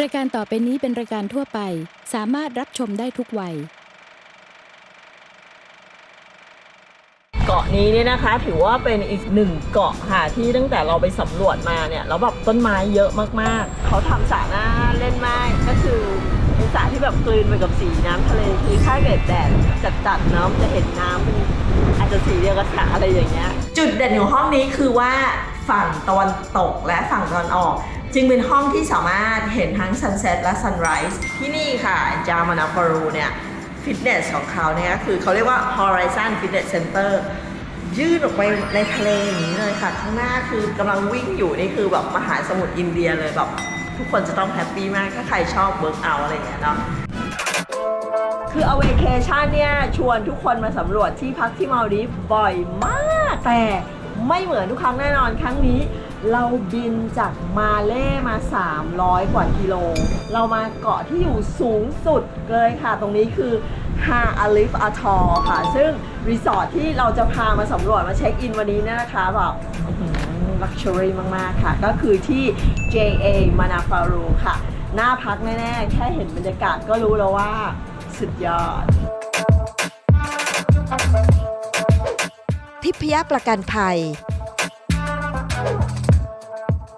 รายการต่อไปนี้เป็นรายการทั่วไป สามารถรับชมได้ทุกวัย เกาะนี้เนี่ยนะคะ ถือว่าเป็นอีกหนึ่งเกาะค่ะที่ตั้งแต่เราไปสำรวจมาเนี่ยแล้วแบบต้นไม้เยอะมากๆ เขาทำสระน้าเล่นมากก็คือเป็นสระที่แบบกลืนไปกับสีน้ำทะเลคือถ้าเกิดแดดจัดๆเนาะมันจะเห็นน้ำเป็นอาจจะสีเดียวกับสระอะไรอย่างเงี้ยจุดเด่นของห้องนี้คือว่าฝั่งตะวันตกและฝั่งตะวันออก จึงเป็นห้องที่สามารถเห็นทั้ง sunset และ sunrise ที่นี่ค่ะจามานาฟารูเนี่ยฟิตเนสของเขาเนี่ยก็คือเขาเรียกว่า Horizon Fitness Center ยื่นออกไปในทะเลอย่างนี้เลยค่ะ ข้างหน้าคือกำลังวิ่งอยู่นี่คือแบบมหาสมุทรอินเดียเลยแบบทุกคนจะต้องแฮปปี้มากถ้าใครชอบเวิร์กเอาอะไรอย่างเงี้ยเนาะคือเอาเวเคชันเนี่ยชวนทุกคนมาสำรวจที่พักที่มาลดีฟบ่อยมาก แต่ไม่เหมือนทุกครั้งแน่นอนครั้งนี้ เราบินจากมาเล่มา 300 กว่ากิโล เรามาเกาะที่อยู่สูงสุดเลยค่ะ ตรงนี้คือฮาอาลิฟอาทอค่ะ ซึ่งรีสอร์ทที่เราจะพามาสำรวจมาเช็คอินวันนี้นยนะคะแบบลักชัวรี่มาก ๆ ค่ะ ก็คือที่ JA มานาฟารูค่ะ หน้าพักแน่ ๆ แค่เห็นบรรยากาศก็รู้แล้วว่าสุดยอด ทิพยประกันภัย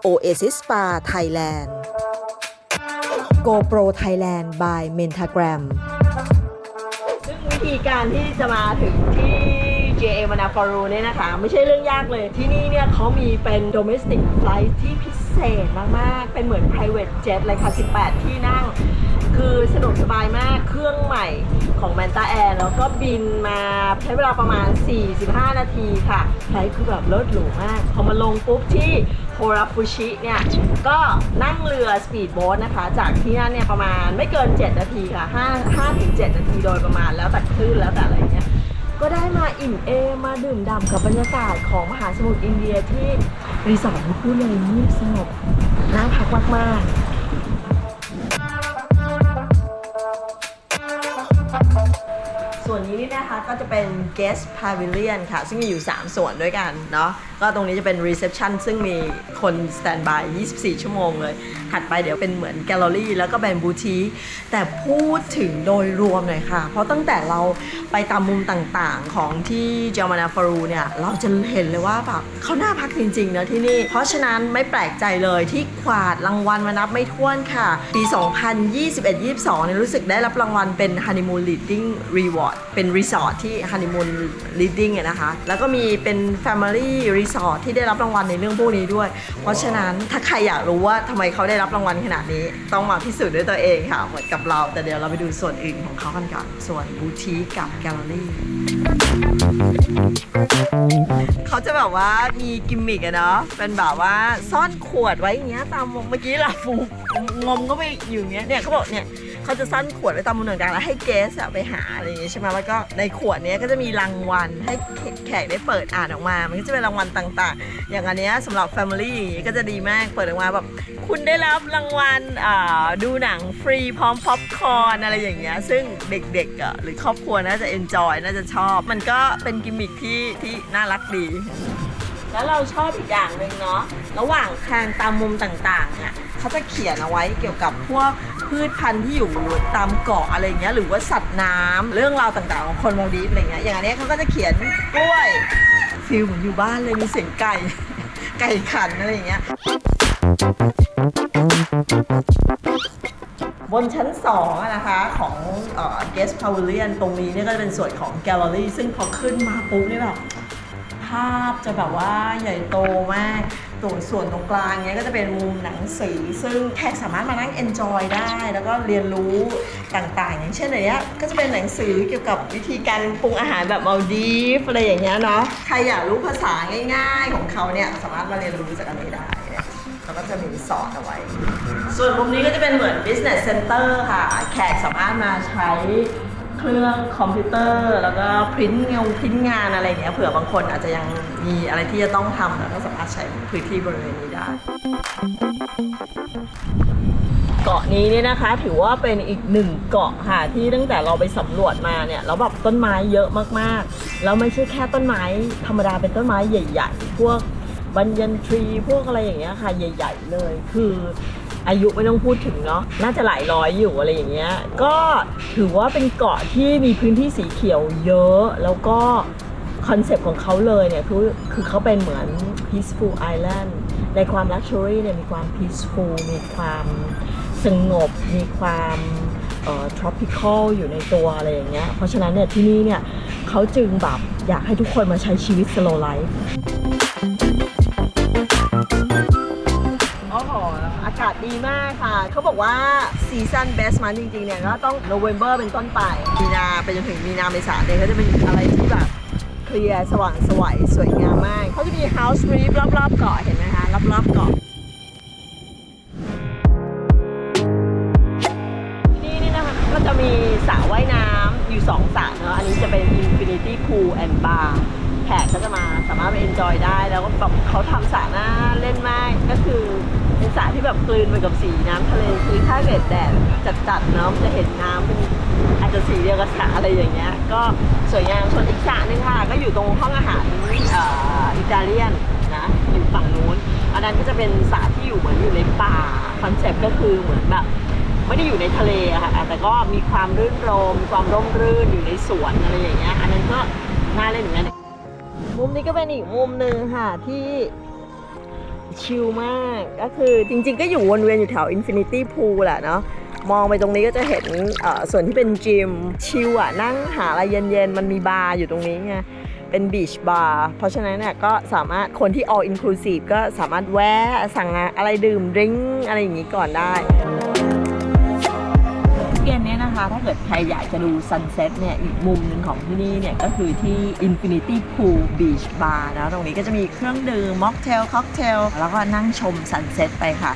Oasis Spa Thailand GoPro Thailand by Mentagram ซึ่งวิธีการที่จะมาถึงที่ JA มานาฟารูเนี่ยนะคะ ไม่ใช่เรื่องยากเลยที่นี่เนี่ยเขามีเป็น domestic flight ที่พิเศษมาก ๆ เป็นเหมือน private jet เลยค่ะ 18 ที่นั่ง คือสะดวกสบายมากเครื่องใหม่ ของ Manta Air แล้วก็บินมาใช้เวลาประมาณ 45 นาทีค่ะไฟล์คือแบบเลิศหรูมาก พอมาลงปุ๊บที่โฮราฟุชิเนี่ย ก็นั่งเรือสปีดโบ๊ทนะคะ จากที่นั่นเนี่ยประมาณไม่เกิน 7 นาทีค่ะ5 5ถึง7นาทีโดยประมาณแล้วแต่คลื่นแล้วแต่อะไรเงี้ยก็ได้มาอิ่มเอมาดื่มด่ำกับบรรยากาศของมหาสมุทรอินเดียที่รีสอร์ทที่พูดเลยเงียบสงบน่าพักมากๆ นะคะก็จะเป็น guest pavilion ค่ะ ซึ่งมีอยู่ 3 ส่วนด้วยกันเนาะก็ตรงนี้จะเป็น reception ซึ่งมีคน standby 24 ชั่วโมงเลย ถัดไปเดี๋ยวเป็นเหมือนแกลเลอรี่แล้วก็เป็นบูทีแต่พูดถึงโดยรวมหน่อยค่ะ เพราะตั้งแต่เราไปตามมุมต่างๆของที่เจามานาฟารูเนี่ย เราจะเห็นเลยว่าแบบเขาน่าพักจริงๆนะที่นี่ เพราะฉะนั้นไม่แปลกใจเลยที่กวาดรางวัลมานับไม่ถ้วนค่ะ ปี 2021-22เนี่ยรู้สึกได้รับรางวัลเป็น Honeymoon Leading Reward เป็นรีสอร์ทที่ Honeymoon Leading อะนะคะ แล้วก็มีเป็น Family Resort ที่ได้รับรางวัลในเรื่องพวกนี้ด้วย เพราะฉะนั้นถ้าใครอยากรู้ว่าทำไมเขาได้รับรางวัลขนาดนี้ ต้องมาพิสูจน์ด้วยตัวเองค่ะเหมือนกับเรา แต่เดี๋ยวเราไปดูส่วนอื่นของเขากันก่อนส่วนบูทีกับแกลเลอรี่ เขาจะแบบว่ามีกิมมิกอะเนาะเป็นแบบว่าซ่อนขวดไว้อย่างเงี้ยตามเมื่อกี้ลาฟูงมก็ไปอยู่เงี้ยเนี่ยเขาบอกเนี่ยเขาจะซ่อนขวดไว้ตามมุมต่างๆแล้วให้เกสอะไปหาอะไรอย่างเงี้ยใช่ไหมแล้วก็ในขวดเนี้ยก็จะมีรางวัลให้แขกได้เปิดอ่านออกมา มันก็จะเป็นรางวัลต่างๆ อย่างอันเนี้ยสำหรับ Family อย่างงี้ก็จะดีมากเปิดออกมาแบบคุณได้รับรางวัลดูหนังฟรีพร้อมพ็อปคอร์นอะไรอย่างเงี้ยซึ่งเด็กๆหรือครอบครัวน่าจะเอนจอยน่าจะชอบมันก็เป็นกิมมิคที่ที่น่ารักดี แล้วเราชอบอีกอย่างหนึ่งเนาะระหว่างทางตามมุมต่างๆเนี่ยเขาจะเขียนเอาไว้เกี่ยวกับพวกพืชพันธุ์ที่อยู่ตามเกาะอะไรเงี้ยหรือว่าสัตว์น้ำเรื่องราวต่างๆของคนมาลดีฟอะไรเงี้ยอย่างอันนี้เขาก็จะเขียนกล้วยฟิลเหมือนอยู่บ้านเลยมีเสียงไก่ไก่ขันอะไรอย่างเงี้ย บนชั้น2อะนะคะของเอ่อ guest pavilion ตรงนี้เนี่ยก็จะเป็นส่วนของ gallery ซึ่งพอขึ้นมาปุ๊บนี่แบบภาพจะแบบว่าใหญ่โตมากตรงส่วนตรงกลางเนี้ยก็จะเป็นมุมหนังสือ ซึ่งแขกสามารถมานั่ง enjoy ได้ แล้วก็เรียนรู้ต่างๆ อย่างเช่นอะไรเนี้ยก็จะเป็นหนังสือเกี่ยวกับวิธีการปรุงอาหารแบบมาลดีฟอะไรอย่างเงี้ยเนาะใครอยากรู้ภาษาง่าย ๆ ของเขาเนี่ยสามารถมาเรียนรู้จากอันนี้ได้ ก็จะมีสอนเอาไว้ ส่วนมุมนี้ก็จะเป็นเหมือน business center ค่ะ แขกสามารถมาใช้เครื่องคอมพิวเตอร์ แล้วก็พิมพ์งานพิมพ์งานอะไรเงี้ยเผื่อบางคนอาจจะยังมีอะไรที่จะต้องทำแล้วก็สามารถใช้พื้นที่บริเวณนี้ได้ เกาะนี้เนี่ยนะคะ ถือว่าเป็นอีกหนึ่งเกาะค่ะที่ตั้งแต่เราไปสำรวจมาเนี่ยแล้วแบบต้นไม้เยอะมากๆ แล้วไม่ใช่แค่ต้นไม้ธรรมดาเป็นต้นไม้ใหญ่ ๆ พวก บัญญันทรีพวกอะไรอย่างเงี้ยค่ะ ใหญ่ ๆ เลย คืออายุไม่ต้องพูดถึงเนาะน่าจะหลายร้อยอยู่อะไรอย่างเงี้ยก็ถือว่าเป็นเกาะที่มีพื้นที่สีเขียวเยอะแล้วก็คอนเซปต์ของเขาเลยเนี่ยคือคือเขาเป็นเหมือน peaceful island ในความ luxury เนี่ยมีความ peaceful มีความสงบ มีความเอ่อ tropical อยู่ในตัวอะไรอย่างเงี้ย เพราะฉะนั้นเนี่ยที่นี่เนี่ยเขาจึงแบบอยากให้ทุกคนมาใช้ชีวิต slow life โอ้โห อากาศดีมากค่ะ เขาบอกว่าซีซันเบสมันจริงๆ เนี่ย ก็ต้องโนเวม ber เป็นต้นไป มีนาไปจนถึงมีนาเมษาเนี่ยก็จะเป็นอะไรที่แบบเคลียร์สว่างสวยสวยงามมาก เขาจะมี house reef รอบๆเกาะเห็นไหมคะรอบๆเกาะที่นี่นี่นะคะก็จะมีสระว่ายน้ำอยู่สองสระเนอะอันนี้จะเป็น Infinity Pool and Bar กก็จะมาสามารถไป enjoy ได้ แล้วก็แบบเขาทำสระน่าเล่นมากก็คือเป็นสระที่แบบกลืนไปกับสีน้ำทะเลคือถ้าเกิดแดดจัดๆเนาะมันจะเห็นน้ำเป็นอาจจะสีเดียวกับสระอะไรอย่างเงี้ยก็สวยงามส่วนอีกสระหนึงค่ะก็อยู่ตรงห้องอาหารอิตาเลียนนะอยู่ฝั่งนู้นอันนั้นก็จะเป็นสระที่อยู่เหมือนอยู่ในป่าคอนเซ็ปต์ก็คือเหมือนแบบไม่ได้อยู่ในทะเลอะค่ะแต่ก็มีความรื่นรมีความร่มรื่นอยู่ในสวนอะไรอย่างเงี้ยอันนั้นก็น่าเล่นเหมือนกัน มุมนี้ก็เป็นอีกมุมหนึ่งค่ะที่ชิลมากก็คือจริงๆ ก็อยู่วนเวียนอยู่แถว Infinity Pool แหละเนาะมองไปตรงนี้ก็จะเห็นส่วนที่เป็นจิมชิลอะนั่งหาอะไรเย็นๆ มันมีบาร์อยู่ตรงนี้ไงเป็นบีชบาร์เพราะฉะนั้นเนี่ยก็สามารถคนที่ all inclusive ก็สามารถแวะสั่งอะไรดื่มดริงอะไรอย่างนี้ก่อนได้ เย็นเนี้ยนะคะ ถ้าเกิดใครอยากจะดูซันเซ็ตเนี่ย อีกมุมหนึ่งของที่นี่เนี่ย ก็คือที่ Infinity Pool Beach Bar นะ ตรงนี้ก็จะมีเครื่องดื่มม็อกเทล ค็อกเทล แล้วก็นั่งชมซันเซ็ตไปค่ะ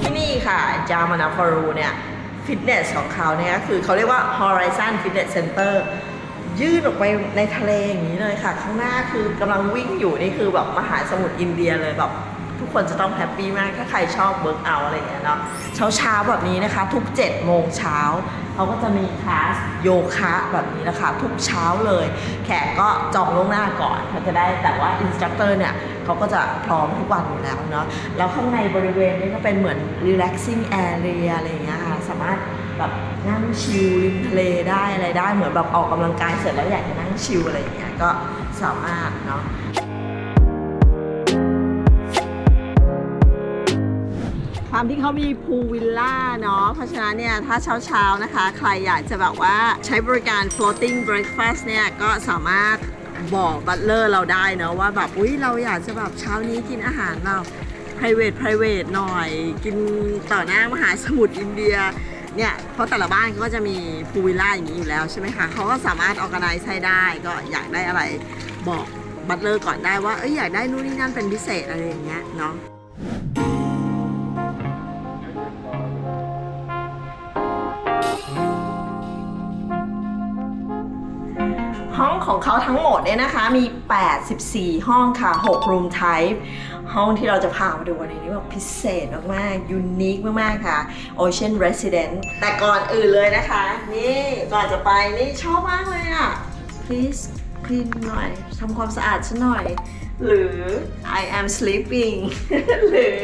ที่นี่ค่ะ จามานาฟารูเนี่ย ฟิตเนสของเขาเนี่ยคือเขาเรียกว่า Horizon Fitness Center ยื่นออกไปในทะเลอย่างนี้เลยค่ะ ข้างหน้าคือกำลังวิ่งอยู่นี่คือแบบมหาสมุทรอินเดียเลยแบบ คนจะต้องแฮปปี้มากถ้าใครชอบเวิร์กเอาอะไรอย่างเงี้ยเนาะเช้าเช้าแบบนี้นะคะ ทุก7โมงเช้าเขาก็จะมีคลาสโยคะแบบนี้นะคะ ทุกเช้าเลย แขกก็จองล่วงหน้าก่อนเขาจะได้แต่ว่าอินสตรัคเตอร์เนี่ยเขาก็จะพร้อมทุกวันอยู่แล้วเนาะแล้วข้างในบริเวณนี้ก็เป็นเหมือน relaxing area อะไรอย่างเงี้ยค่ะสามารถแบบนั่งชิลริมทะเลได้อะไรได้เหมือนแบบออกกำลังกายเสร็จแล้วอยากจะนั่งชิลอะไรอย่างเงี้ยก็สามารถเนาะ ความที่เขามีพูลวิลล่าเนาะเพราะฉะนั้นเนี่ยถ้าเช้าๆนะคะ ใครอยากจะแบบว่าใช้บริการ floating breakfast เนี่ยก็สามารถบอกบัตเลอร์เราได้เนาะว่าแบบอุ้ยเราอยากจะแบบเช้านี้กินอาหารแบบ private private หน่อย กินต่อหน้ามหาสมุทรอินเดียเนี่ยเพราะแต่ละบ้านก็จะมีพูลวิลล่าอย่างนี้อยู่แล้วใช่ไหมคะเขาก็สามารถ organize ให้ได้ก็อยากได้อะไรบอกบัตเลอร์ก่อนได้ว่าเอ้ยอยากได้นู่นนี่นั่นเป็นพิเศษอะไรอย่างเงี้ยเนาะ เขาทั้งหมดเนี่ยนะคะมี 84 ห้องค่ะ 6 room type ห้องที่เราจะพามาดูวันนี้แบบพิเศษมากๆยูนิคมากๆค่ะ Ocean Resident แต่ก่อนอื่นเลยนะคะ นี่ก่อนจะไปนี่ชอบมากเลยอะ please clean หน่อยทำความสะอาดฉันหน่อย หรือ I am sleeping หรือ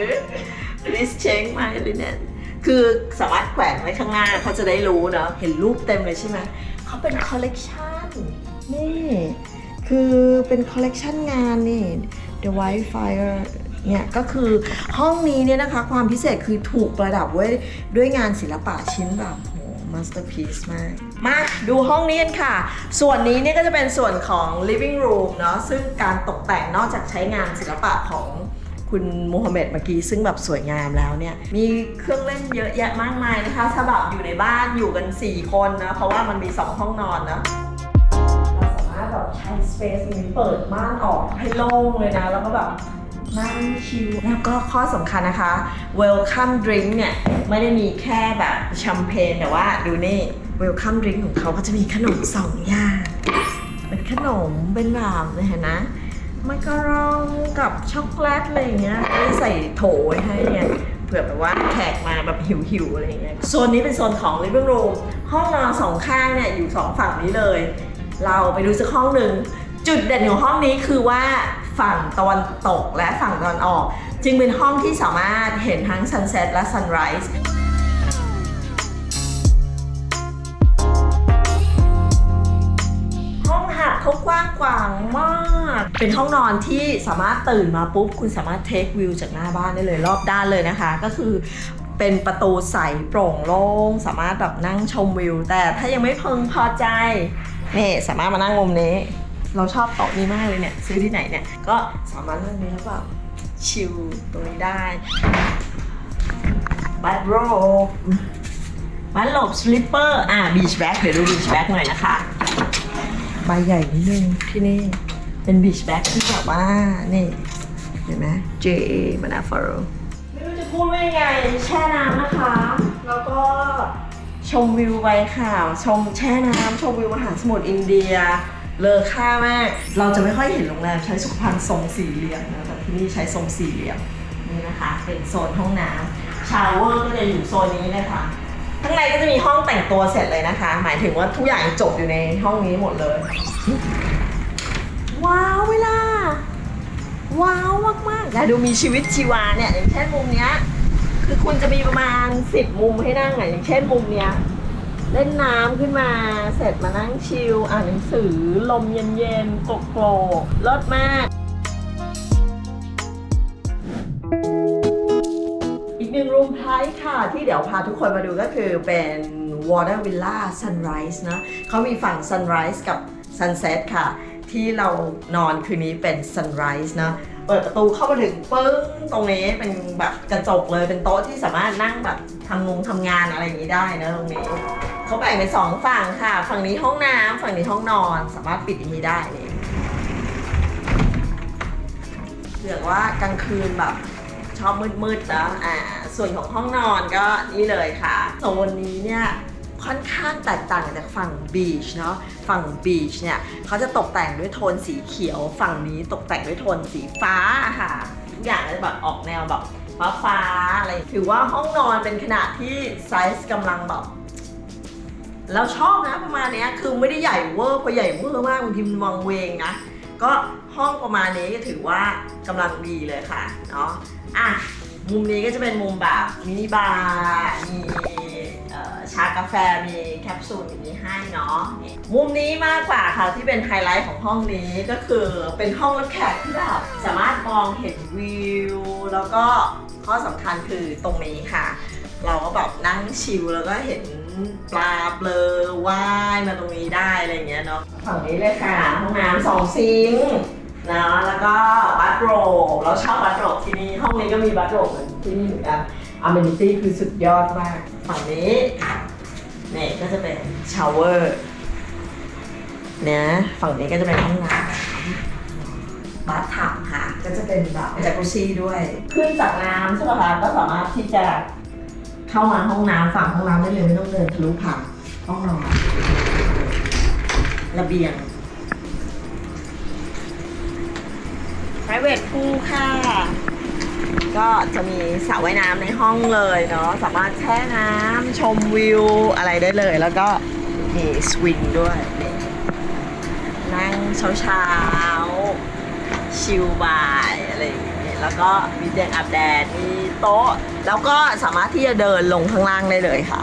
please change my linen คือสามารถแขวนไว้ข้างหน้าเขาจะได้รู้เนาะเห็นรูปเต็มเลยใช่ไหมเขาเป็นคอลเลกชัน นี่คือเป็นคอลเลกชันงานนี่ The White Fire เนี่ยก็คือห้องนี้เนี่ยนะคะ ความพิเศษคือถูกประดับไว้ด้วยงานศิลปะชิ้นแบบโหมาสเตอร์พีซมาก มาดูห้องนี้กันค่ะ ส่วนนี้เนี่ยก็จะเป็นส่วนของ living room เนาะซึ่งการตกแต่งนอกจากใช้งานศิลปะของคุณมูฮัมหมัดเมื่อกี้ซึ่งแบบสวยงามแล้วเนี่ย มีเครื่องเล่นเยอะแยะมากมายนะคะสำหรับอยู่ในบ้านอยู่กัน 4 คนนะ เพราะว่ามันมี 2 ห้องนอนนะ แบบใช้สเปซนี้เปิดม่านออกให้โล่งเลยนะ แล้วก็แบบนั่งชิลแล้วก็ข้อสำคัญนะคะ welcome drink เนี่ย ไม่ได้มีแค่แบบแชมเปญแต่ว่าดูนี่ welcome drink ของเขาก็จะมีขนมสองอย่าง เป็นขนมเป็นแบบนะเห็นนะมักกะรองกับช็อกโกแลตอะไรเงี้ยก็จะใส่โถไว้ให้เนี่ยเผื่อแบบว่าแขกมาแบบหิวๆอะไรเงี้ยโซนนี้เป็นโซนของ living room ห้องนอนสองข้างเนี่ยอยู่สองฝั่งนี้เลย เราไปดูสักห้องหนึ่งจุดเด่นของห้องนี้คือว่าฝั่งตะวันตกและฝั่งตะวันออก จึงเป็นห้องที่สามารถเห็นทั้ง Sunset และ Sunrise ห้องหับเขากว้างขวางมาก เป็นห้องนอนที่สามารถตื่นมาปุ๊บ คุณสามารถเทควิวจากหน้าบ้านได้เลยรอบด้านเลยนะคะ ก็คือเป็นประตูใสโปร่งโล่งสามารถแบบนั่งชมวิว แต่ถ้ายังไม่พึงพอใจ นี่สามารถมานั่งมุมนี้ เราชอบโต๊ะนี้มากเลยเนี่ย ซื้อที่ไหนเนี่ย ก็สามารถนั่งนี้แล้วแบบชิลตรงนี้ได้บัตโรบบัตโรบสลิปเปอร์อ่าบีชแบ็กเดี๋ยวดูบีชแบ็กหน่อยนะคะใบใหญ่นิดนึงที่นี่เป็นบีชแบ็กที่แบบว่านี่เห็นไหม J A มานาฟาโรไม่รู้จะพูดว่ายังไงแช่น้ำนะคะ แล้วก็ ชมวิวไปค่ะชมแช่น้ำชมวิวมหาสมุทรอินเดีย เลอค่ามาก เราจะไม่ค่อยเห็นโรงแรมใช้สุขภัณฑ์ทรงสี่เหลี่ยมนะแต่ที่นี่ใช้ทรงสี่เหลี่ยมนี่นะคะเป็นโซนห้องน้ำชาวเวอร์ก็จะอยู่โซนนี้เลยค่ะข้างในก็จะมีห้องแต่งตัวเสร็จเลยนะคะ หมายถึงว่าทุกอย่างจบอยู่ในห้องนี้หมดเลย ว้าวเวลา ว้าวมากๆและดูมีชีวิตชีวาเนี่ยอย่างเช่นมุมเนี้ย คือคุณจะมีประมาณ10มุมให้นั่งอะอย่างเช่นมุมเนี้ยเล่นน้ำขึ้นมาเสร็จมานั่งชิลอ่านหนังสือลมเย็นๆโกโกรสมาก อีกหนึ่งรูมไพรส์ค่ะ ที่เดี๋ยวพาทุกคนมาดูก็คือเป็น Water Villa Sunrise นะเขามีฝั่ง Sunrise กับ Sunset ค่ะ ที่เรานอนคืนนี้เป็น Sunrise นะเปิดประตูเข้ามาถึงปึ้งตรงนี้เป็นแบบกระจกเลยเป็นโต๊ะที่สามารถนั่งแบบทำงงทำงานอะไรอย่างนี้ได้นะตรงนี้เขาแบ่งเป็นสองฝั่งค่ะ ฝั่งนี้ห้องน้ำฝั่งนี้ห้องนอนสามารถปิดอย่างนี้ได้นี่เรียกว่ากลางคืนแบบชอบมืดๆนะอ่าส่วนของห้องนอนก็นี่เลยค่ะโซนนี้เนี่ย ค่อนข้างแตกต่างจากฝั่งบีชเนาะฝั่งบีชเนี่ยเขาจะตกแต่งด้วยโทนสีเขียว ฝั่งนี้ตกแต่งด้วยโทนสีฟ้าค่ะทุกอย่างจะแบบออกแนวแบบฟ้าฟ้าอะไรถือว่าห้องนอนเป็นขนาดที่ไซส์กำลังแบบเราชอบนะประมาณเนี้ยคือไม่ได้ใหญ่เวอร์พอใหญ่เวอร์มากบางทีมันวังเวงนะ ก็ห้องประมาณนี้ก็ถือว่ากำลังดีเลยค่ะเนาะอะมุมนี้ก็จะเป็นมุมแบบมินิบาร์มี ชากาแฟมีแคปซูลอย่างนี้ให้เนาะมุมนี้มากกว่าค่ะที่เป็นไฮไลท์ของห้องนี้ก็คือเป็นห้องรับแขกที่แบบสามารถมองเห็นวิว แล้วก็ข้อสำคัญคือตรงนี้ค่ะ เราก็แบบนั่งชิลแล้วก็เห็นปลาเปลือว่ายมาตรงนี้ได้อะไรเงี้ยเนาะฝั่งนี้เลยค่ะห้องน้ำสองซิงค์เนาะแล้วก็บัตโรเราชอบบัตโรที่นี่ห้องนี้ก็มีบัตโรเหมือนที่นี่เหมือนกันอเมนิตี้คือสุดยอดมาก ฝั่งนี้เนี่ยก็จะเป็นชาวเวอร์เนี่ยฝั่งนี้ก็จะเป็นห้องน้ำบาร์ทับค่ะ ก็จะเป็นแบบจากุซี่ด้วย ขึ้นจากน้ำใช่ไหมคะก็สามารถที่จะเข้ามาห้องน้ำฝั่งห้องน้ำได้เลยไม่ต้องเดินทะลุผ่านห้องนอนระเบียง private pool ค่ะ ก็จะมีสระว่ายน้ำในห้องเลยเนาะสามารถแช่น้ำชมวิวอะไรได้เลย แล้วก็มีสวิงด้วยนี่นั่งเช้าๆชิลบายอะไรอย่างเงี้ยแล้วก็มีเตียงอาบแดดมีโต๊ะ แล้วก็สามารถที่จะเดินลงข้างล่างได้เลยค่ะ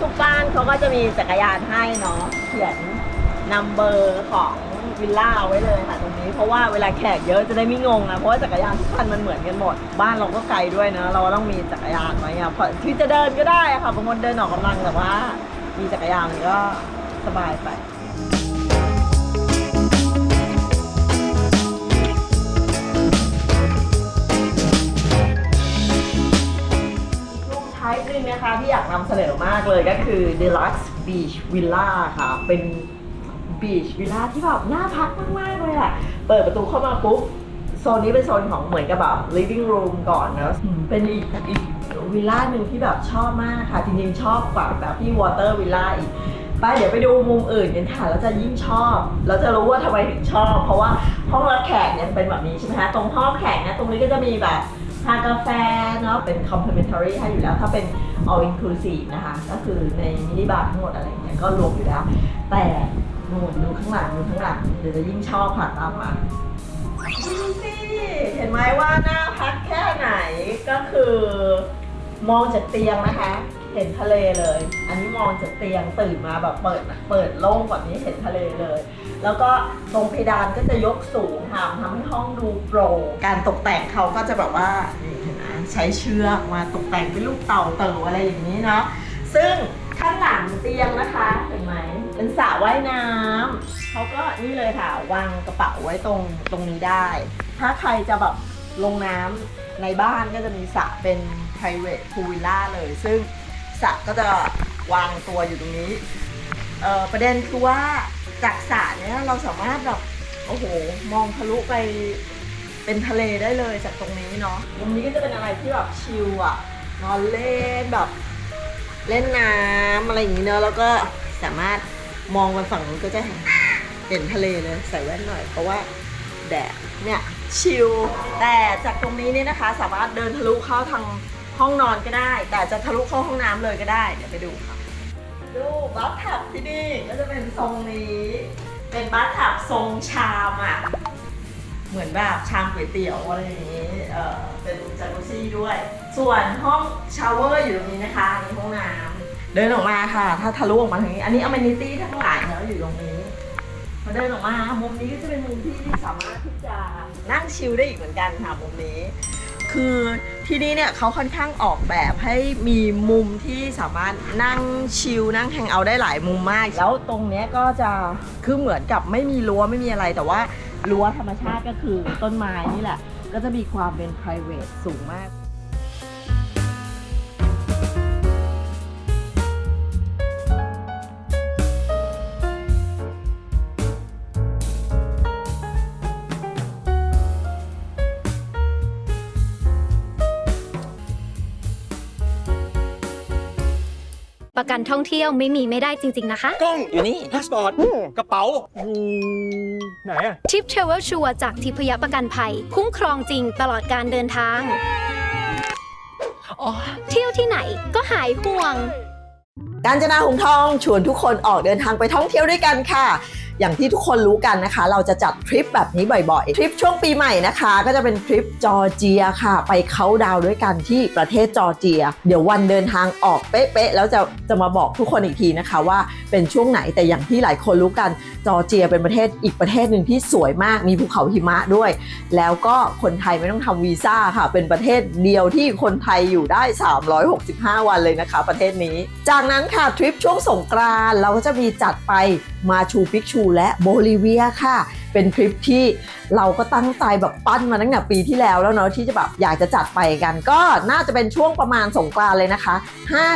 ทุกบ้านเขาก็จะมีจักรยานให้เนาะเขียนนัมเบอร์ของวิลล่าไว้เลยค่ะตรงนี้เพราะว่าเวลาแขกเยอะจะได้ไม่งงนะเพราะว่าจักรยานทุกคันมันเหมือนกันหมด บ้านเราก็ไกลด้วยนะเราต้องมีจักรยานไว้อะเพราะที่จะเดินก็ได้อะค่ะบางคนเดินออกกำลังแต่ว่า มีจักรยานก็สบายไป ที่อยากนำเสนอมากเลยก็คือ Deluxe Beach Villa ค่ะ เป็น Beach Villa ที่แบบน่าพักมาก ๆ เลยอะเปิดประตูเข้ามาปุ๊บ โซนนี้เป็นโซนของเหมือนกับแบบ living room ก่อนนะเป็นอีกอีกวิลล่าหนึ่งที่แบบชอบมากค่ะ จริง ๆ ชอบกว่าแบบที่ Water Villa อีกไปเดี๋ยวไปดูมุมอื่นกันค่ะแล้วจะยิ่งชอบแล้วจะรู้ว่าทำไมถึงชอบ เพราะว่าห้องรับแขกเนี่ยเป็นแบบนี้ใช่ไหมคะตรงห้องแขกเนี่ยตรงนี้ก็จะมีแบบากาแฟเนาะเป็น complimentary ให้อยู่แล้ว ถ้าเป็น all inclusive นะคะ ก็คือในมินิบาร์ทั้งหมดอะไรเงี้ยก็รวมอยู่แล้ว แต่นู่นดูข้างหลังดูข้างหลังเดี๋ยวจะยิ่งชอบผ่านตามมาดูสิเห็นไหมว่าหน่าพักแค่ไหนก็คือ มองจากเตียงนะคะ เห็นทะเลเลย อันนี้มองจากเตียงตื่นมาแบบเปิดเปิดโล่งแบบนี้เห็นทะเลเลย แล้วก็ตรงเพดานก็จะยกสูงค่ะทำให้ห้องดูโปร่งการตกแต่งเขาก็จะแบบว่านี่เห็นไหมใช้เชือกมาตกแต่งเป็นลูกเต่าเต่ออะไรอย่างนี้เนาะซึ่งข้างหลังเตียงนะคะเห็นไหมเป็นสระว่ายน้ำเขาก็นี่เลยค่ะวางกระเป๋าไว้ตรงตรงนี้ได้ ถ้าใครจะแบบลงน้ำในบ้านก็จะมีสระเป็น private pool villa เลย ซึ่งสระก็จะวางตัวอยู่ตรงนี้ ประเด็นคือว่าจากสระเนี้ยเราสามารถแบบโอ้โห มองทะลุไปเป็นทะเลได้เลยจากตรงนี้เนาะมุมนี้ก็จะเป็นอะไรที่แบบชิลอะนอนเล่นแบบเล่นน้ำอะไรอย่างนี้เนอะแล้วก็สามารถมองไปฝั่งนู้นก็จะเห็นเห็นทะเลเลยใส่แว่นหน่อยเพราะว่าแดดเนี่ยชิลแต่จากตรงนี้เนี่ยนะคะ สามารถเดินทะลุเข้าทางห้องนอนก็ได้ แต่จะทะลุเข้าห้องน้ำเลยก็ได้เดี๋ยวไปดูค่ะ ดูบัตทับที่นี่ก็จะเป็นทรงนี้ เป็นบัตทับทรงชามอะ เหมือนแบบชามก๋วยเตี๋ยวอะไรอย่างนี้ เออเป็นจากุซี่ด้วย ส่วนห้องชาวเวอร์อยู่ตรงนี้นะคะในห้องน้ำเดินออกมาค่ะ ถ้าทะลุออกมาทางนี้ อันนี้อเมนิตี้ทั้งหลายเนอะอยู่ตรงนี้พอเดินออกมา มุมนี้ก็จะเป็นมุมที่สามารถที่จะนั่งชิลได้อีกเหมือนกันค่ะมุมนี้ คือที่นี่เนี่ยเขาค่อนข้างออกแบบให้มีมุมที่สามารถนั่งชิลนั่งแฮงเอาได้หลายมุมมาก แล้วตรงเนี้ยก็จะคือเหมือนกับไม่มีรั้วไม่มีอะไร แต่ว่ารั้วธรรมชาติก็คือต้นไม้นี่แหละ ก็จะมีความเป็น p r i v a t สูงมาก ประกันท่องเที่ยวไม่มีไม่ได้จริง ๆ นะคะ กล้องอยู่นี่พาสปอร์ตกระเป๋าอืมไหนอะทิปเทรเวลชัวจากทิพยประกันภัย คุ้มครองจริงตลอดการเดินทางอ๋อเที่ยวที่ไหนก็หายห่วง กาญจนาหงส์ทองชวนทุกคนออกเดินทางไปท่องเที่ยวด้วยกันค่ะ อย่างที่ทุกคนรู้กันนะคะ เราจะจัดทริปแบบนี้บ่อยๆ ทริปช่วงปีใหม่นะคะ ก็จะเป็นทริปจอร์เจียค่ะ ไปเขาดาวด้วยกันที่ประเทศจอร์เจีย เดี๋ยววันเดินทางออกเป๊ะๆแล้วจะจะมาบอกทุกคนอีกทีนะคะว่าเป็นช่วงไหนแต่อย่างที่หลายคนรู้กันจอร์เจียเป็นประเทศอีกประเทศหนึ่งที่สวยมากมีภูเขาหิมะด้วย แล้วก็คนไทยไม่ต้องทำวีซ่าค่ะ เป็นประเทศเดียวที่คนไทยอยู่ได้ 365 วันเลยนะคะ ประเทศนี้ จากนั้นค่ะทริปช่วงสงกรานต์เราก็จะมีจัดไปมาชูปิกชูและโบลิเวียค่ะ เป็นทริปที่เราก็ตั้งใจแบบปั้นมาตั้งแต่ปีที่แล้วแล้วเนาะที่จะแบบอยากจะจัดไปกัน ก็น่าจะเป็นช่วงประมาณสงกรานเลยนะคะ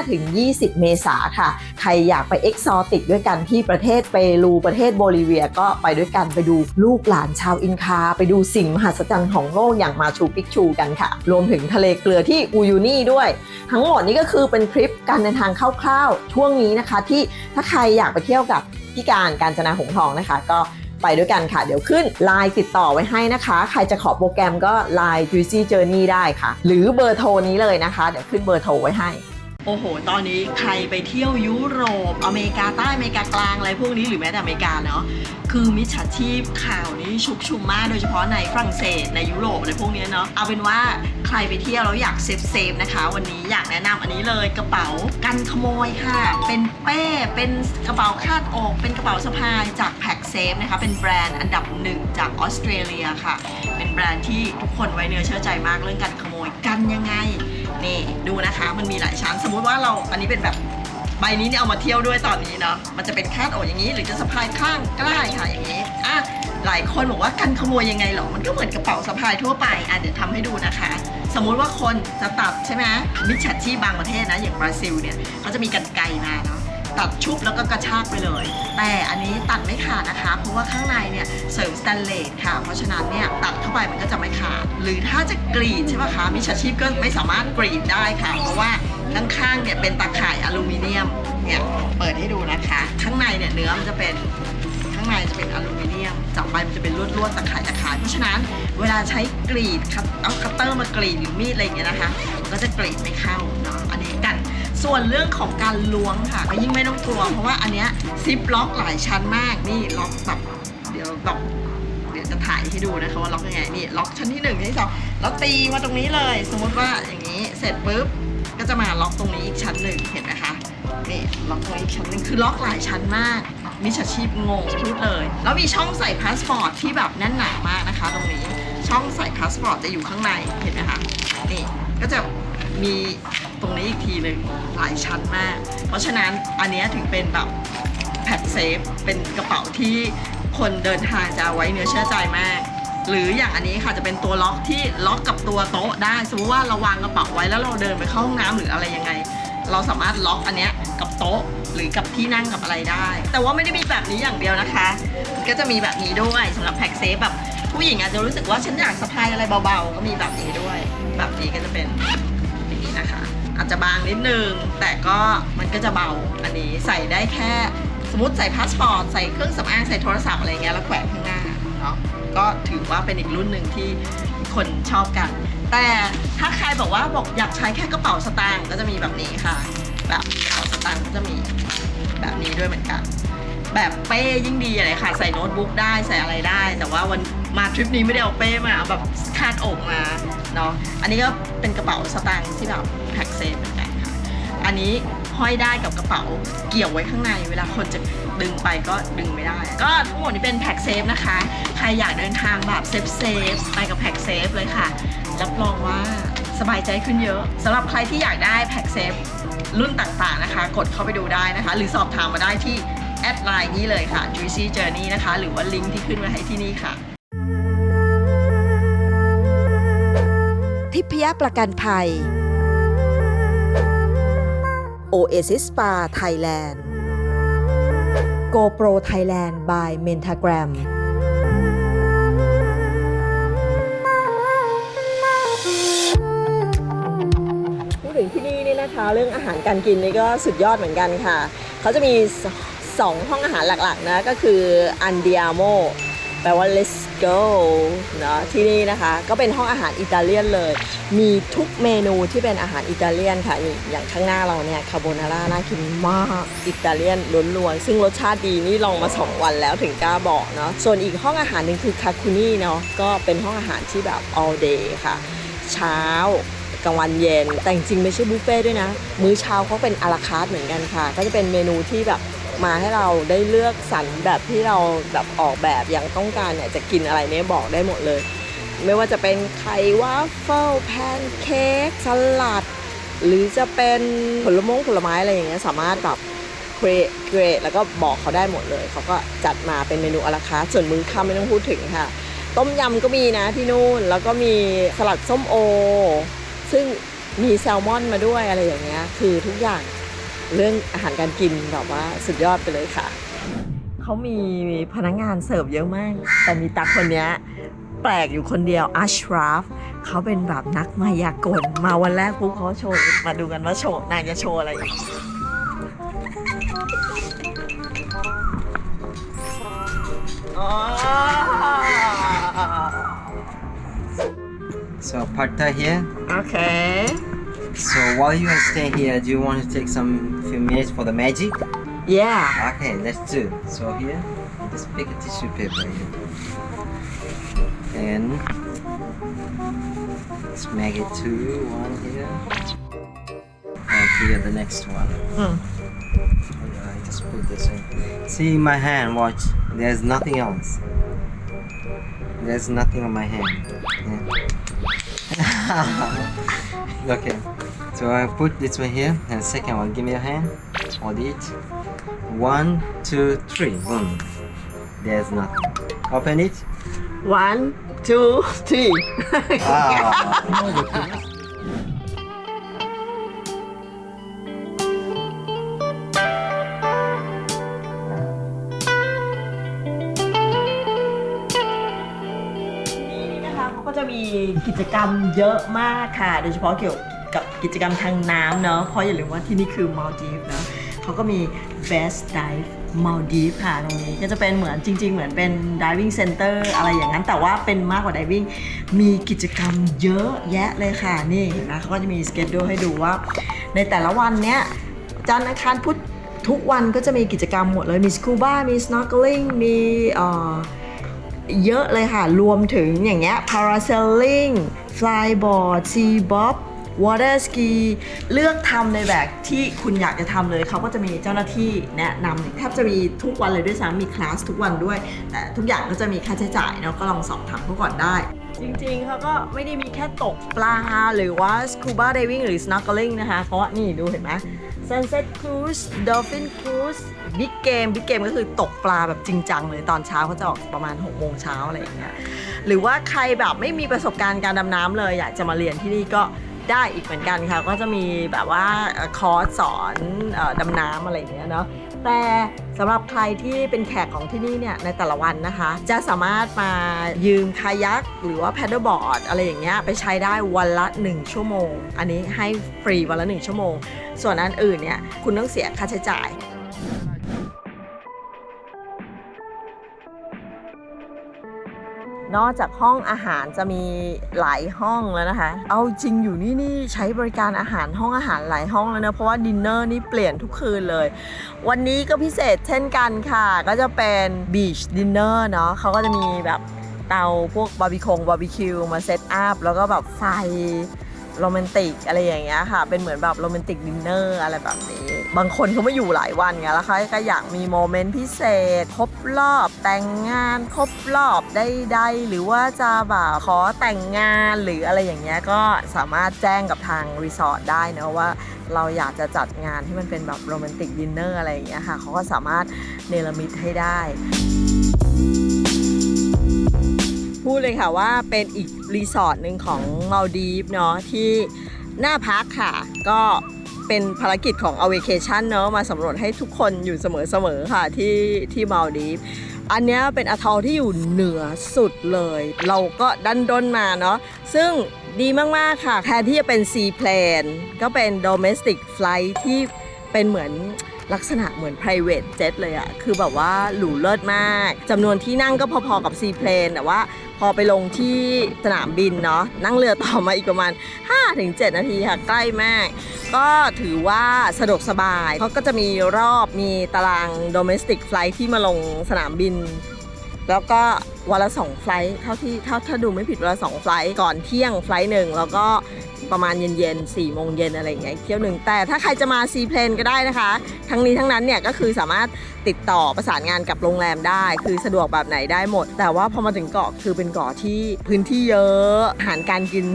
5-20 เมษาค่ะ ใครอยากไปเอ็กซอติกด้วยกันที่ประเทศเปรูประเทศโบลิเวียก็ไปด้วยกันไปดูลูกหลานชาวอินคา ไปดูสิ่งมหัศจรรย์ของโลกอย่างมาชูปิกชูกันค่ะ รวมถึงทะเลเกลือที่อูยูนี่ด้วย ทั้งหมดนี้ก็คือเป็นทริปการเดินทางคร่าวๆช่วงนี้นะคะ ที่ถ้าใครอยากไปเที่ยวกับ พี่การการจนาหงทองนะคะ ก็ไปด้วยกันค่ะ เดี๋ยวขึ้นไลน์ติดต่อไว้ให้นะคะ ใครจะขอโปรแกรมก็ไลน์ Juicy Journey ได้ค่ะ หรือเบอร์โทรนี้เลยนะคะ เดี๋ยวขึ้นเบอร์โทรไว้ให้ โอ้โห ตอนนี้ใครไปเที่ยวยุโรป อเมริกาใต้ อเมริกากลางอะไรพวกนี้หรือแม้แต่อเมริกาเนาะ คือมิจฉาชีพข่าวนี้ชุกชุมมากโดยเฉพาะในฝรั่งเศสในยุโรปอะไรพวกนี้เนาะ เอาเป็นว่าใครไปเที่ยวแล้วอยากเซฟเซฟนะคะ วันนี้อยากแนะนำอันนี้เลยกระเป๋ากันขโมยค่ะ เป็นเป้เป็นกระเป๋าคาดอก เป็นกระเป๋าสะพายจากแพ็กเซฟนะคะ เป็นแบรนด์อันดับหนึ่งจากออสเตรเลียค่ะ เป็นแบรนด์ที่ทุกคนไว้เนื้อเชื่อใจมากเรื่องการขโมยกันยังไง นี่ดูนะคะมันมีหลายชั้น สมมุติว่าเราอันนี้เป็นแบบใบนี้เนี่ยเอามาเที่ยวด้วยตอนนี้เนาะมันจะเป็นคาดอกอย่างนี้ หรือจะสะพายข้างก็ได้ค่ะอย่างนี้อะหลายคนบอกว่ากันขโมยยังไงหรอ มันก็เหมือนกระเป๋าสะพายทั่วไปอะเดี๋ยวทำให้ดูนะคะ สมมุติว่าคนจะตัดใช่ไหมมิจฉาชีพบางประเทศนะอย่างบราซิลเนี่ยเขาจะมีกันไกมาเนาะ ตัดชุบแล้วก็กระชากไปเลย แต่อันนี้ตัดไม่ขาดนะคะ เพราะว่าข้างในเนี่ยเสริมสแตนเลสค่ะ เพราะฉะนั้นเนี่ยตัดเข้าไปมันก็จะไม่ขาด หรือถ้าจะกรีดใช่ไหมคะมิจฉาชีพก็ไม่สามารถกรีดได้ค่ะ เพราะว่าข้างๆเนี่ยเป็นตาข่ายอลูมิเนียมเนี่ยเปิดให้ดูนะคะ ข้างในเนี่ยเนื้อมันจะเป็นข้างในจะเป็นอลูมิเนียมจับไปมันจะเป็นลวดๆตะข่ายตะข่ายเพราะฉะนั้นเวลาใช้กรีดคัตเอาคัตเตอร์มากรีดหรือมีดอะไรอย่างเงี้ยนะคะมันก็จะกรีดไม่เข้าเนาะ ส่วนเรื่องของการล้วงค่ะก็ยิ่งไม่ต้องกลัวเพราะว่าอันเนี้ยซิปล็อกหลายชั้นมากนี่ล็อกแบบเดี๋ยวแบบเดี๋ยวจะถ่ายให้ดูนะคะว่าล็อกยังไงนี่ล็อกชั้นที่หนึ่งชั้นที่สองแล้วตีมาตรงนี้เลย สมมติว่าอย่างนี้เสร็จปุ๊บก็จะมาล็อกตรงนี้อีกชั้นหนึ่งเห็นไหมคะนี่ล็อกตรงนี้อีกชั้นหนึ่งคือล็อกหลายชั้นมากมิจฉาชีพงงพูดเลย แล้วมีช่องใส่พาสปอร์ตที่แบบแน่นหนามากนะคะ ตรงนี้ช่องใส่พาสปอร์ตจะอยู่ข้างในเห็นไหมคะนี่ก็จะมี ตรงนี้อีกทีหนึ่งหลายชั้นมาก เพราะฉะนั้นอันนี้ถึงเป็นแบบแพ็คเซฟเป็นกระเป๋าที่คนเดินทางจะไว้เนื้อเชื่อใจมาก หรืออย่างอันนี้ค่ะจะเป็นตัวล็อกที่ล็อกกับตัวโต๊ะได้ สมมติว่าเราวางกระเป๋าไว้แล้วเราเดินไปเข้าห้องน้ำหรืออะไรยังไง เราสามารถล็อกอันเนี้ยกับโต๊ะหรือกับที่นั่งกับอะไรได้ แต่ว่าไม่ได้มีแบบนี้อย่างเดียวนะคะ ก็จะมีแบบนี้ด้วยสำหรับแพ็คเซฟแบบผู้หญิงอาจจะรู้สึกว่าฉันอยากสะพายอะไรเบาๆ ก็มีแบบนี้ด้วย แบบนี้ก็จะเป็นอย่างนี้นะคะ อาจจะบางนิดนึง แต่ก็มันก็จะเบาอันนี้ใส่ได้แค่ สมมติใส่พาสปอร์ต ใส่เครื่องสำอางใส่โทรศัพท์อะไรเงี้ยแล้วแขวนข้างหน้าเนาะก็ถือว่าเป็นอีกรุ่นหนึ่งที่คนชอบกัน แต่ถ้าใครบอกว่าบอกอยากใช้แค่กระเป๋าสตางค์ก็จะมีแบบนี้ค่ะ แบบกระเป๋าสตางค์ก็จะมีแบบนี้ด้วยเหมือนกัน แบบเป้ยิ่งดีอะไรค่ะ ใส่โน้ตบุ๊กได้ใส่อะไรได้ แต่ว่าวันมาทริปนี้ไม่ได้เอาเป้มาเอาแบบคาดอกมาเนาะอันนี้ก็เป็นกระเป๋าสตางค์ที่แบบแพ็คเซฟเหมือนกันค่ะ อันนี้ห้อยได้กับกระเป๋าเกี่ยวไว้ข้างใน เวลาคนจะดึงไปก็ดึงไม่ได้ ก็ทั้งหมดนี้เป็นแพ็คเซฟนะคะ ใครอยากเดินทางแบบเซฟเซฟไปกับแพ็คเซฟเลยค่ะ รับรองว่าสบายใจขึ้นเยอะสำหรับใครที่อยากได้แพ็คเซฟรุ่นต่างๆนะคะ กดเข้าไปดูได้นะคะ หรือสอบถามมาได้ที่ แอดไลน์นี้เลยค่ะ Juicy Journey นะคะ หรือว่าลิงก์ที่ขึ้นไว้ให้ที่นี่ค่ะ ทิพยประกันภัย Oasis Spa Thailand GoPro Thailand by Mentagram พูดถึงที่นี่นี่นะคะ เรื่องอาหารการกินนี่ก็สุดยอดเหมือนกันค่ะ เขาจะมี สองห้องอาหารหลักๆนะก็คือ Andiamo แปลว่า let's go เนาะที่นี่นะคะ ก็เป็นห้องอาหารอิตาเลียนเลย มีทุกเมนูที่เป็นอาหารอิตาเลียนค่ะนี่อย่างข้างหน้าเราเนี่ยคาโบนาร่าน่ากินมากอิตาเลียนล้วนๆ ซึ่งรสชาติดีนี่ลองมา 2 วันแล้วถึงกล้าบอกเนาะส่วนอีกห้องอาหารหนึ่งคือคาคุนี่เนาะก็เป็นห้องอาหารที่แบบ all day ค่ะ เช้ากลางวันเย็นแต่จริงไม่ใช่บุฟเฟ่ต์ด้วยนะ มื้อเช้าเขาเป็นอาราคาร์ทเหมือนกันค่ะ ก็จะเป็นเมนูที่แบบ มาให้เราได้เลือกสรรแบบที่เราแบบออกแบบอย่างต้องการเนี่ยจะกินอะไรเนี่ยบอกได้หมดเลย ไม่ว่าจะเป็นไข่วาฟเฟิลแพนเค้กสลัด หรือจะเป็นผลมงผลไม้อะไรอย่างเงี้ยสามารถแบบเกรดเกรดแล้วก็บอกเขาได้หมดเลย เขาก็จัดมาเป็นเมนูอาราคาส่วนมื้อค่ำไม่ต้องพูดถึงค่ะ ต้มยำก็มีนะที่นู่น แล้วก็มีสลัดส้มโอ ซึ่งมีแซลมอนมาด้วยอะไรอย่างเงี้ย คือทุกอย่าง เรื่องอาหารการกินแบบว่าสุดยอดไปเลยค่ะ เขามีพนักงานเสิร์ฟเยอะมาก แต่มีตาคนเนี้ยแปลกอยู่คนเดียวอัชราฟเขาเป็นแบบนักมายากล มาวันแรกปุ๊บเขาโชว์ มาดูกันว่าโชว์นางจะโชว์อะไรอีกอ๋อ So pad thai here. โอเค So while you are staying here, do you want to take some few minutes for the magic? yeah Okay, let's do. So here, just pick a tissue paper here. And let's make it two, one here. And here the next one. Hmm. อืม I just put this in. See my hand, watch. There's nothing else. There's nothing on my hand. Yeah. okay. So I put this one here and second one, give me your hand. Hold it. One, two, three. Boom. There's nothing. Open it. one two three Ah. นี่นะคะเขาก็จะมีกิจกรรมเยอะมากค่ะ โดยเฉพาะเกี่ยว กิจกรรมทางน้ำเนาะเพราะอย่าลืมว่าที่นี่คือมาลดีฟเนาะเขาก็มี best dive มาดีฟค่ะตรงนี้ก็จะเป็นเหมือนจริง ๆ เหมือนเป็น diving center อะไรอย่างนั้นแต่ว่าเป็นมากกว่า diving มีกิจกรรมเยอะแยะเลยค่ะ นี่เห็นไหมเขาก็จะมีสเกจดูให้ดูว่า ในแต่ละวันเนี้ยจันทร์อังคารพุธทุกวันก็จะมีกิจกรรมหมดเลยมีสกูบ้ามี snorkeling มีเยอะเลยค่ะ รวมถึงอย่างเงี้ย parasailing flyboard sea bob water ski เลือกทำในแบบที่คุณอยากจะทำเลยเขาก็จะมีเจ้าหน้าที่แนะนำแทบจะมีทุกวันเลยด้วยซ้ำมีคลาสทุกวันด้วย แต่ทุกอย่างก็จะมีค่าใช้จ่ายเนาะก็ลองสอบถามเขาก่อนได้ จริงๆเขาก็ไม่ได้มีแค่ตกปลาหรือว่า scuba diving หรือ snorkeling นะคะ เพราะว่านี่ดูเห็นไหม sunset cruise dolphin cruise big game big game ก็คือตกปลาแบบจริงจังเลยตอนเช้าเขาจะออกประมาณ6โมงเช้าอะไรอย่างเงี้ยหรือว่าใครแบบไม่มีประสบการณ์การดำน้ำเลย อยากจะมาเรียนที่นี่ก็ ได้อีกเหมือนกันค่ะ ก็จะมีแบบว่าคอร์สสอนดำน้ำอะไรอย่างเงี้ยเนาะแต่สำหรับใครที่เป็นแขกของที่นี่เนี่ยในแต่ละวันนะคะ จะสามารถมายืมคายักหรือว่าแพดเดิลบอร์ดอะไรอย่างเงี้ยไปใช้ได้วันละ 1 ชั่วโมง อันนี้ให้ฟรีวันละ 1 ชั่วโมง ส่วนอันอื่นเนี่ยคุณต้องเสียค่าใช้จ่าย นอกจากห้องอาหารจะมีหลายห้องแล้วนะคะ เอาจริงอยู่นี่นี่ใช้บริการอาหารห้องอาหารหลายห้องแล้วนะเพราะว่าดินเนอร์นี่เปลี่ยนทุกคืนเลย วันนี้ก็พิเศษเช่นกันค่ะ ก็จะเป็นบีชดินเนอร์เนาะเขาก็จะมีแบบเตาพวกบาร์บีคงบาร์บีคิวมาเซตอัพแล้วก็แบบไฟ โรแมนติกอะไรอย่างเงี้ยค่ะ เป็นเหมือนแบบโรแมนติกดินเนอร์อะไรแบบนี้ บางคนเขาไม่อยู่หลายวันไงแล้วเขาก็อยากมีโมเมนต์พิเศษ ครบรอบแต่งงาน ครบรอบใดๆหรือว่าจะแบบขอแต่งงานหรืออะไรอย่างเงี้ยก็สามารถแจ้งกับทางรีสอร์ทได้นะว่าเราอยากจะจัดงานที่มันเป็นแบบโรแมนติกดินเนอร์อะไรอย่างเงี้ยค่ะเขาก็สามารถเนรมิตให้ได้ พูดเลยค่ะว่าเป็นอีกรีสอร์ทหนึ่งของมาลดีฟเนาะที่น่าพักค่ะ ก็เป็นภารกิจของ a v a c a t i o n เนาะมาสำรวจให้ทุกคนอยู่เสมอๆค่ะที่ที่มาลดีฟอันนี้เป็นอะทอลที่อยู่เหนือสุดเลย เราก็ดันด้นมาเนาะซึ่งดีมาก ๆ ค่ะ แทนที่จะเป็น Sea Plane ก็เป็น Domestic Flight ที่เป็นเหมือนลักษณะเหมือน private jet เลยอะคือแบบว่าหรูเลิศมาก จำนวนที่นั่งก็พอ ๆ กับ Sea Plane แต่ว่า อไปลงที่สนามบินเนาะนั่งเรือต่อมาอีกประมาณ 5-7 นาทีค่ะ ใกล้มาก ก็ถือว่าสะดวกสบายเขาก็จะมีรอบมีตาราง domestic flight ที่มาลงสนามบิน แล้วก็วันละสองไฟล์เท่าที่เท่าถ้าดูไม่ผิดวันละสองไฟล์ก่อนเที่ยงไฟล์หนึ่งแล้วก็ ประมาณเย็นๆ4โมงเย็นอะไรอย่างเงี้ยเที่ยวหนึ่งแต่ถ้าใครจะมาซีเพลนก็ได้นะคะ ทั้งนี้ทั้งนั้นเนี่ยก็คือสามารถติดต่อประสานงานกับโรงแรมได้ คือสะดวกแบบไหนได้หมด แต่ว่าพอมาถึงเกาะคือเป็นเกาะที่พื้นที่เยอะอาหารการกิน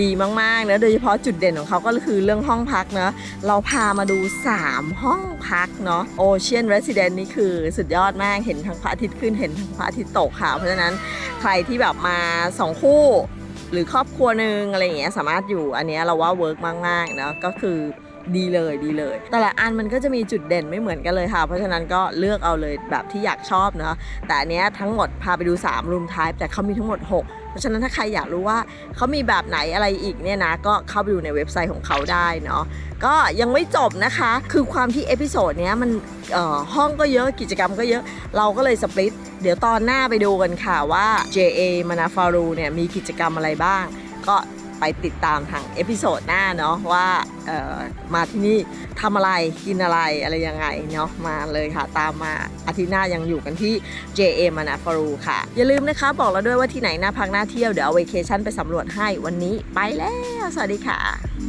ดีมากๆนะโดยเฉพาะจุดเด่นของเขาก็คือเรื่องห้องพักเนะเราพามาดู 3 ห้องพักเนาะ Ocean Resident นี่คือสุดยอดมากเห็นทั้งพระอาทิตย์ขึ้นเห็นทั้งพระอาทิตย์ตกค่ะเพราะฉะนั้นใครที่แบบมา 2 คู่ หรือครอบครัวหนึ่งอะไรอย่างเงี้ยสามารถอยู่อันเนี้ยเราว่าเวิร์กมากๆนะก็คือ ดีเลยดีเลย แต่ละอันมันก็จะมีจุดเด่นไม่เหมือนกันเลยค่ะ เพราะฉะนั้นก็เลือกเอาเลยแบบที่อยากชอบเนาะแต่อันเนี้ยทั้งหมดพาไปดู3 room type แต่เขามีทั้งหมด6เพราะฉะนั้นถ้าใครอยากรู้ว่าเขามีแบบไหนอะไรอีกเนี่ยนะ ก็เข้าไปดูในเว็บไซต์ของเขาได้เนาะก็ยังไม่จบนะคะ คือความที่เอพิโซดเนี้ยมันห้องก็เยอะกิจกรรมก็เยอะเราก็เลยสปลิตเดี๋ยวตอนหน้าไปดูกันค่ะว่า JA มานาฟารูเนี่ยมีกิจกรรมอะไรบ้าง ก็ ไปติดตามทางเอพิโซดหน้าเนาะว่ามาที่นี่ทำอะไรกินอะไรอะไรยังไงเนาะมาเลยค่ะ ตามมาอาทิตย์หน้ายังอยู่กันที่ JA มานาฟารูค่ะ อย่าลืมนะคะบอกเราด้วยว่าที่ไหนน่าพักน่าเที่ยวเดี๋ยวเอาเวเคชั่นไปสำรวจให้วันนี้ไปแล้ว สวัสดีค่ะ